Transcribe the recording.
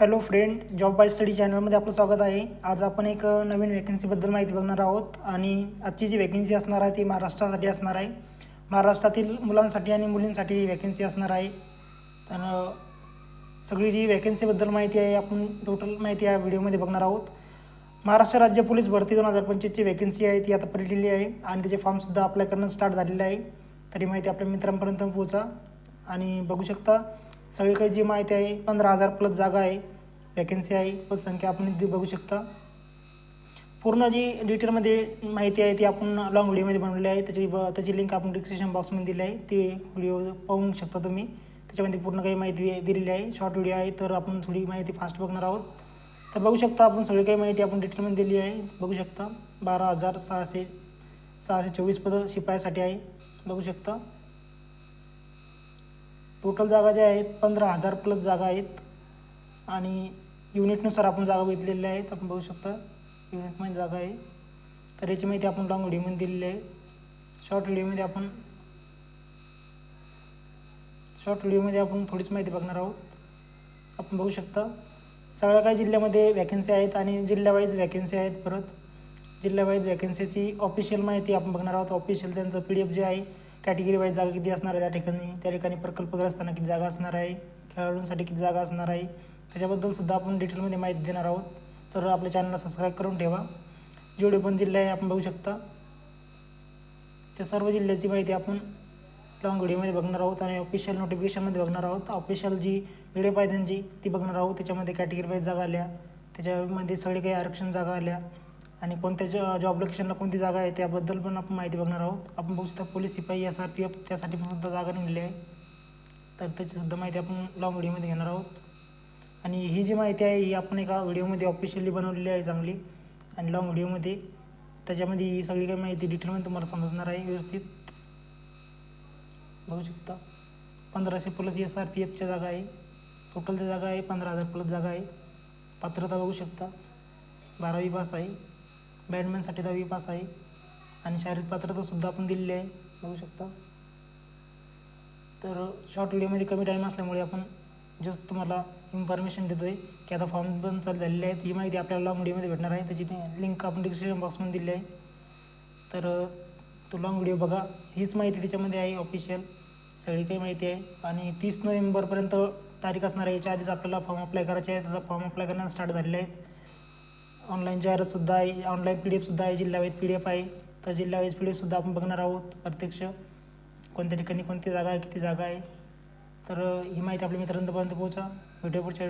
Hello friend job by study चॅनलमध्ये आपलं स्वागत आहे. आज आपण एक नवीन वॅकन्सीबद्दल माहिती बघणार आहोत आणि आजची जी वॅकन्सी असणार आहे ती महाराष्ट्रासाठी असणार आहे. महाराष्ट्रातील मुलांसाठी आणि मुलींसाठी ही वॅकन्सी असणार आहे. तर सगळी जी वॅकन्सीबद्दल माहिती आहे आपण टोटल माहिती या व्हिडिओमध्ये बघणार आहोत. महाराष्ट्र राज्य पोलीस भरती दोन हजार पंचवीसची वॅकन्सी आहे ती आता पडलेली आहे आणि त्याचे फॉर्मसुद्धा अप्लाय करणं स्टार्ट झालेलं आहे. तरी माहिती आपल्या मित्रांपर्यंत पोहोचा आणि बघू शकता. सगळी काही जी माहिती आहे पंधरा हजार प्लस जागा आहे वॅकन्सी आहे पदसंख्या आपण इथे बघू शकता. पूर्ण जी डिटेलमध्ये माहिती आहे ती आपण लॉंग व्हिडिओमध्ये बनवली आहे. त्याची त्याची लिंक आपण डिस्क्रिप्शन बॉक्समध्ये दिली आहे. ती व्हिडिओ पाहू शकता तुम्ही. त्याच्यामध्ये पूर्ण काही माहिती दिलेली आहे. शॉर्ट व्हिडिओ आहे तर आपण थोडी माहिती फास्ट बघणार आहोत. तर बघू शकता आपण सगळी काही माहिती आपण डिटेलमध्ये दिली आहे. बघू शकता बारा हजार सहाशे सहाशे चोवीस पदं शिपायासाठी आहे. बघू शकता. टोटल जागा ज्या आहेत पंधरा हजार प्लस जागा आहेत. आणि युनिटनुसार आपण जागा बघितलेल्या आहेत. आपण बघू शकता युनिटमध्ये जागा आहे. तर याची माहिती आपण लॉंग व्हिडिओमध्ये दिलेली आहे. शॉर्ट व्हिडिओमध्ये आपण शॉर्ट व्हिडिओमध्ये आपण थोडीच माहिती बघणार आहोत. आपण बघू शकता सगळ्या काही जिल्ह्यामध्ये वॅकन्सी आहेत आणि जिल्ह्यावाईज वॅकन्सी आहेत परत. जिल्ह्यावाईज वॅकन्सीची ऑफिशियल माहिती आपण बघणार आहोत. ऑफिशियल त्यांचं पी डी एफ जे आहे कॅटेगरी वाईज जागा किती असणार आहे त्या ठिकाणी? त्या ठिकाणी प्रकल्पग्रस्तांना किती जागा असणार आहे? खेळाडूंसाठी किती जागा असणार आहे? त्याच्याबद्दल सुद्धा आपण डिटेलमध्ये माहिती देणार आहोत. तर आपल्या चॅनलला सबस्क्राईब करून ठेवा. जेवढे पण जिल्हे आहे आपण बघू शकता. त्या सर्व जिल्ह्याची माहिती आपण लॉंग व्हिडिओमध्ये बघणार आहोत आणि ऑफिशियल नोटिफिकेशनमध्ये बघणार आहोत. ऑफिशियल जी व्हिडिओ पाहिजे त्यांची ती बघणार आहोत. त्याच्यामध्ये कॅटेगरी वाईज जागा आल्या. त्याच्यामध्ये सगळे काही आरक्षण जागा आल्या. आणि कोणत्या जॉब लोकेशनला कोणती जागा आहे त्याबद्दल पण आपण माहिती बघणार आहोत. आपण बघू शकता पोलीस सिपाई एस आर पी एफ त्यासाठी पण सुद्धा जागा निघली आहे. तर त्याची सुद्धा माहिती आपण लॉंग व्हिडिओमध्ये घेणार आहोत. आणि ही जी माहिती आहे ही आपण एका व्हिडिओमध्ये ऑफिशियली बनवलेली आहे चांगली. आणि लॉंग व्हिडिओमध्ये त्याच्यामध्ये ही सगळी काही माहिती डिटेलमध्ये तुम्हाला समजणार आहे व्यवस्थित. बघू शकता. पंधराशे प्लस एस आर पी एफच्या जागा आहे. टोटलच्या जागा आहे पंधरा हजार प्लस जागा आहे. पात्रता बघू शकता. बारावी पास आहे. बॅडमॅनसाठी दहावी पास आहे. आणि शारीरिक पात्रतासुद्धा आपण दिलेली आहे. बघू शकता. तर शॉर्ट व्हिडिओमध्ये कमी टाईम असल्यामुळे आपण जस्ट तुम्हाला इन्फॉर्मेशन देतो आहे की आता फॉर्म पण चालू झालेले आहेत. ही माहिती आपल्याला लॉंग व्हिडिओमध्ये भेटणार आहे. त्याची लिंक आपण डिस्क्रिप्शन बॉक्समध्ये दिली आहे. तर तो लॉंग व्हिडिओ बघा. हीच माहिती त्याच्यामध्ये आहे ऑफिशियल सगळी काही माहिती आहे. आणि तीस नोव्हेंबरपर्यंत तारीख असणार आहे. याच्या आधीच आपल्याला फॉर्म अप्लाय करायचे आहे त्याचा फॉर्म अप्लाय करण्यास स्टार्ट झालेले आहेत. ऑनलाईन जाहिरातसुद्धा आहे ऑनलाईन पी डी एफसुद्धा आहे जिल्हावाईज पी डी एफ आहे. तर जिल्हावाईज पी डी एफसुद्धा आपण बघणार आहोत प्रत्यक्ष. कोणत्या ठिकाणी कोणती जागा आहे किती जागा आहे. तर ही माहिती आपल्या मित्रांपर्यंत पोहोचा. व्हिडिओ पुढच्या